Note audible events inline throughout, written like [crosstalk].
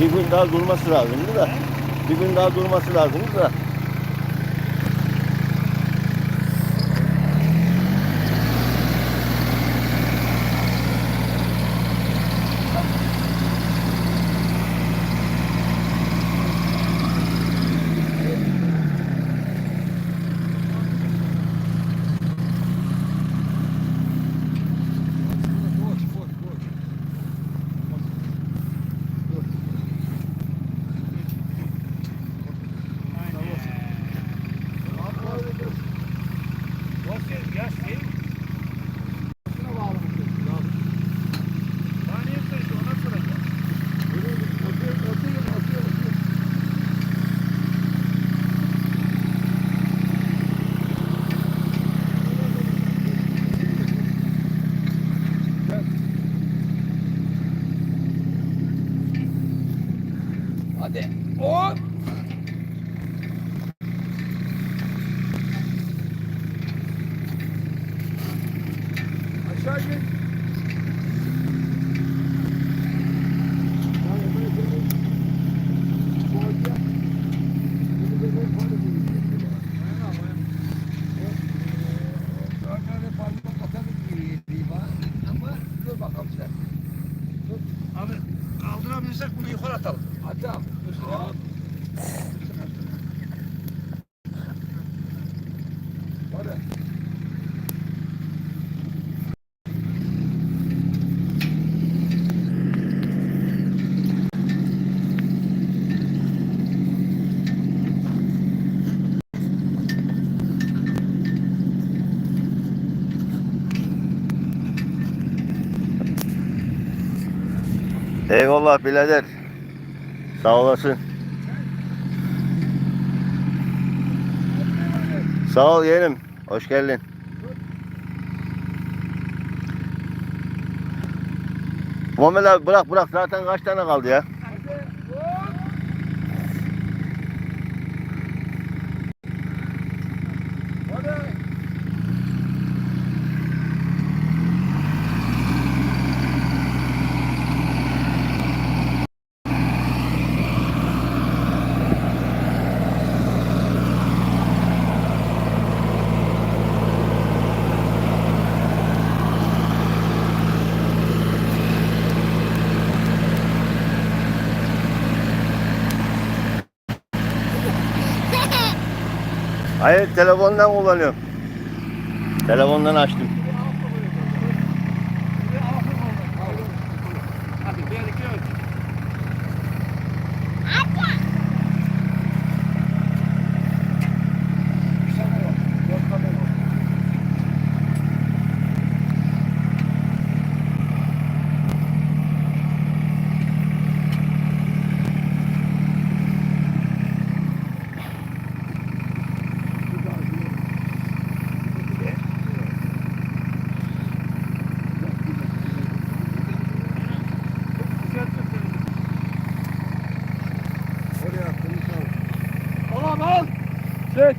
bir gün daha durması lazımdı da. Bir gün daha durması lazımdı da. Hadi. Eyvallah birader. Sağ olasın. Sağ ol yeğenim. Hoş geldin. Muhammed abi bırak bırak zaten kaç tane kaldı ya? Hayır telefondan kullanıyorum. Telefondan açtım. Çek.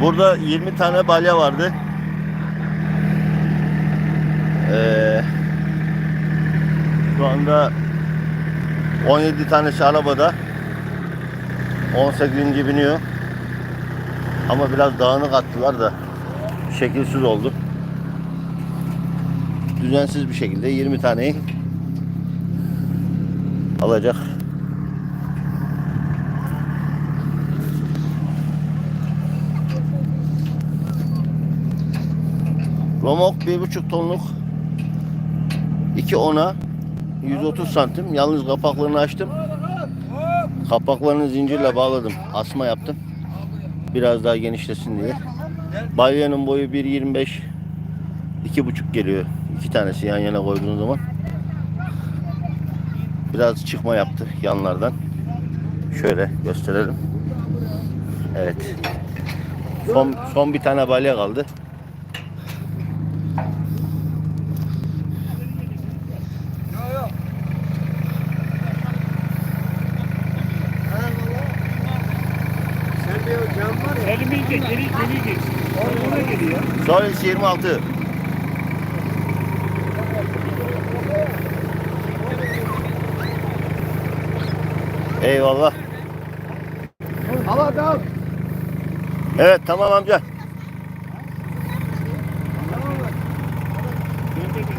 Burada 20 tane balya vardı. Ee, şu anda 17 tanesi arabada. 18. biniyor. Ama biraz dağınık attılar da şekilsiz oldu. Düzensiz bir şekilde 20 taneyi alacak. Romok 1,5 tonluk 2 ona 130 santim. Yalnız kapaklarını açtım. Kapaklarını zincirle bağladım. Asma yaptım. Biraz daha genişlesin diye. Balyanın boyu 1.25 2.5 geliyor. İki tanesi yan yana koyduğun zaman. Biraz çıkma yaptı yanlardan. Şöyle gösterelim. Evet. Son, son bir tane balya kaldı. Yok yok. Sen bir o cam var ya. Elimi geç, geri geri geç. Oraya geliyor. Solis 26. Eyvallah. Al hadi al. Evet tamam amca.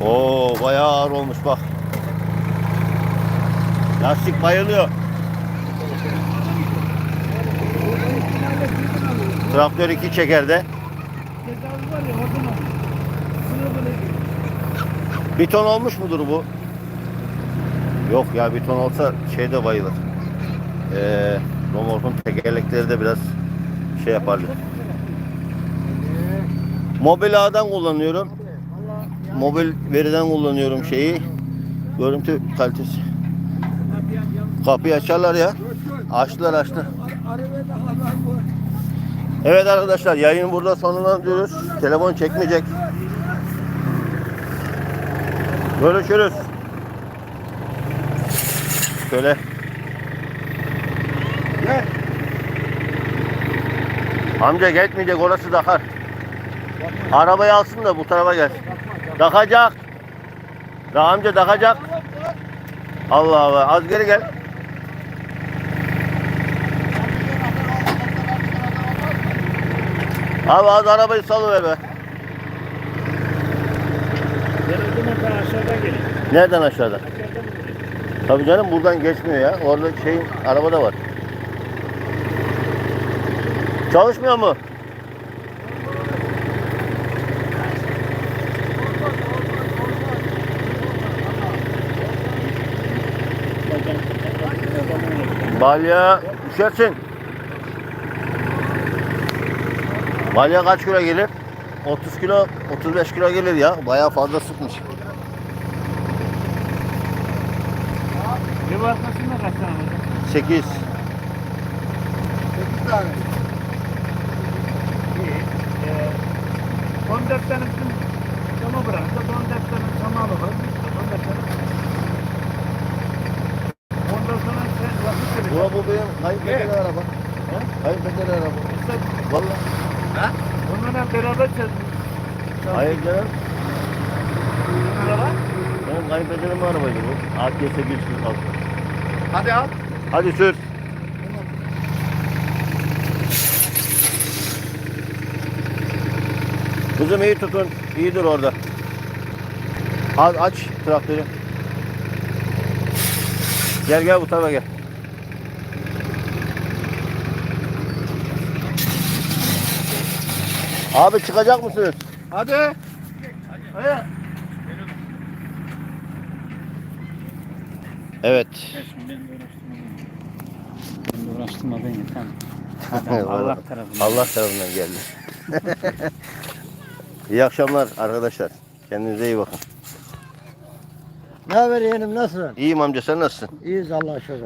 Oo bayağı ağır olmuş bak. Lastik bayılıyor. Traktör iki çekerde. Bir ton olmuş mudur bu? Yok ya bir ton olsa şeyde bayılır. Ee, Romork'un tekerlekleri de biraz şey yapardı. Mobil ağdan kullanıyorum. Mobil veriden kullanıyorum şeyi. Görüntü kalitesi. Kapıyı açarlar ya. Açtılar açtı. Evet arkadaşlar yayını burada sonlandırıyoruz. Telefon çekmeyecek. Görüşürüz. Şöyle Gel. amca gitmeyecek orası Dakar. Arabayı alsın da bu tarafa gel. Dakacak. Da amca dakacak. Allah Allah az geri gel. Abi az arabayı salıver be. Aşağıda geliyor. Nereden aşağıda? Tabii canım buradan geçmiyor ya. Orada şeyin arabada var. Çalışmıyor mu? Balya düşersin. Balya kaç kilo gelir? 30 kilo, 35 kilo gelir ya. Bayağı fazla sıkmış. Bir arkasında kaç tane var? 8. Sekiz tane. İyi. Ee, 14 tane bizim sama bıraktı. 14 tane sama alalım. 14 tane. Ondan sonra sen vakit Bu, vereceksin. bu benim kayınpederin Evet. araba. Kayınpederin araba. Sen Vallahi. Onunla beraber çözdün. Hayır canım. Araba. Benim kayınpederim arabaydı bu. AKS 146. Hadi al. Hadi sür. Kızım iyi tutun. İyi dur orada. Az aç traktörü. Gel gel bu tarafa gel. Abi çıkacak mısınız? Hadi. Hadi. Evet. Ben de uğraştırma beni tamam. Allah [laughs] tarafından. Allah tarafından geldi. [laughs] iyi akşamlar arkadaşlar. Kendinize iyi bakın. Ne haber yeğenim nasılsın? İyiyim amca sen nasılsın? İyiyiz Allah'a şükür.